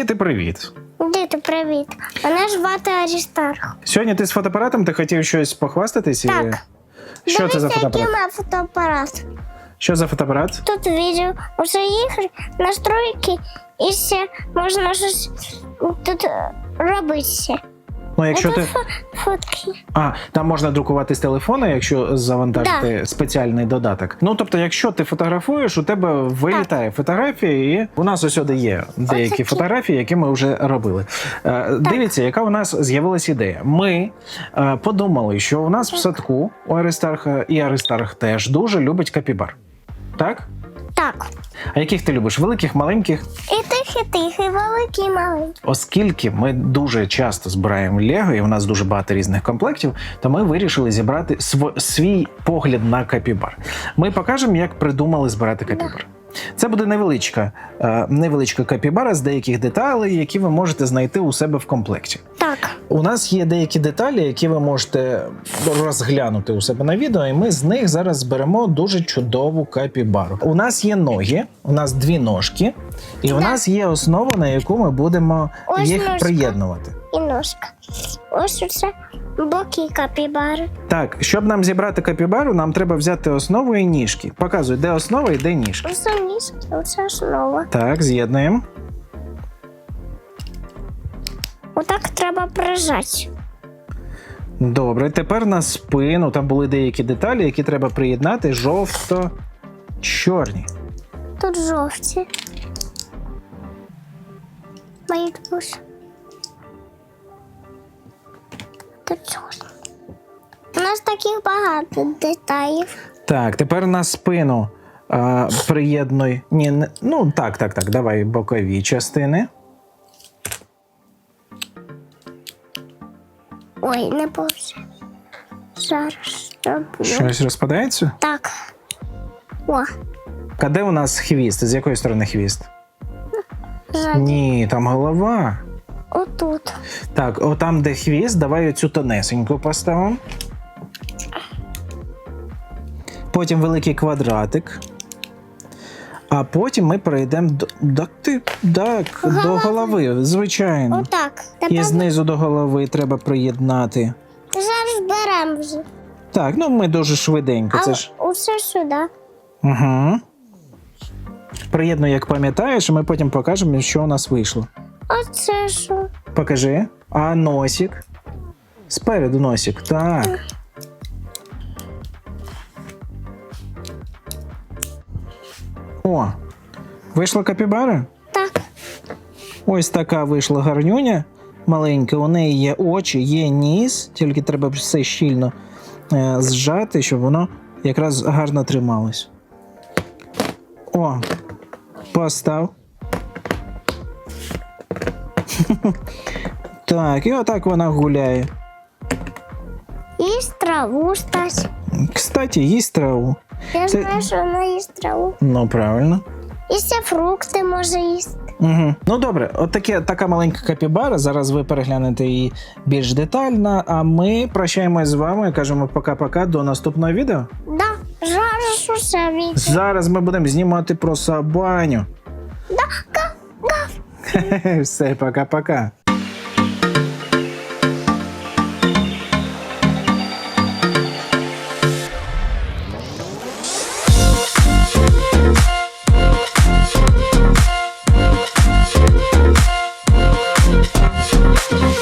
Діти, привіт! Діти, привіт. Мене звати Арістарх. Сьогодні ти з фотоапаратом ти хотів щось похвастатись? і- Що Дивіться, це за який у мене фотоапарат. Що за фотоапарат? Тут відео, уже ігри, настройки і ще можна щось тут робити. Ну, якщо ти. фотки. А, там можна друкувати з телефона, якщо завантажити спеціальний додаток. Ну тобто, якщо ти фотографуєш, у тебе вилітає фотографія, і у нас ось сюди є деякі Отакі. фотографії, які ми вже робили. Е, Дивіться, яка у нас з'явилася ідея. Ми е, подумали, що у нас в садку у Аристарха і Аристарх теж дуже любить капібар. Так? Так. А яких ти любиш? Великих, маленьких? І тих, і тих, і великий, і маленький. Оскільки ми дуже часто збираємо Лего, і в нас дуже багато різних комплектів, то ми вирішили зібрати св- свій погляд на капібар. Ми покажемо, як придумали збирати капібар. Це буде невеличка, е, невеличка капібара з деяких деталей, які ви можете знайти у себе в комплекті. Так. У нас є деякі деталі, які ви можете розглянути у себе на відео, і ми з них зараз зберемо дуже чудову капібару. У нас є ноги, у нас дві ножки, і у нас є основа, на яку ми будемо Ось їх ножка. приєднувати. І ножка. Ось оце боки капібари. Так, щоб нам зібрати капібару, нам треба взяти основу і ніжки. Показуй, де основа і де ніжки. Оце ніжки, оце основа. Так, з'єднуємо. Отак треба прижати. Добре, тепер на спину. Там були деякі деталі, які треба приєднати жовто-чорні. Тут жовті. Мої друзі. Тут чорні. У нас таких багато деталів. Так, тепер на спину а, приєднуй. Ні, не, ну так, так, так. Давай бокові частини. Ой, не повзе. Зараз роблю. Щось розпадається? Так. О, А де у нас хвіст? З якої сторони хвіст? ззаді. Ні, там голова. Отут. Так, отам, де хвіст, давай оцю тонесеньку поставимо. Потім великий квадратик. А потім ми перейдемо до. Да, ти, так, до голови, звичайно. Отак. І Тепер знизу до голови треба приєднати. зараз беремо вже. Так, ну ми дуже швиденько. Це ж. усе сюди. Угу. Приєднуй, як пам'ятаєш, і ми потім покажемо, що у нас вийшло. Оце що? Покажи. А носик. Спереду носик. Так. О, вийшла капібара? Так. Ось така вийшла гарнюня маленька. У неї є очі, є ніс, тільки треба все щільно е, зжати, щоб воно якраз гарно трималось. О, постав. Так, і отак вона гуляє. Їсть траву стась. Кстати, їсть траву. Я Це- знаю, що вона їсть траву. Ну, правильно. І ще фрукти може їсти. Угу. Ну добре, от таке, така маленька капібара. Зараз ви переглянете її більш детально. А ми прощаємось з вами і кажемо пока-пока до наступного відео. Да, зараз усе відео. Зараз ми будемо знімати про сабаню. Да, га, га. Все, пока-пока.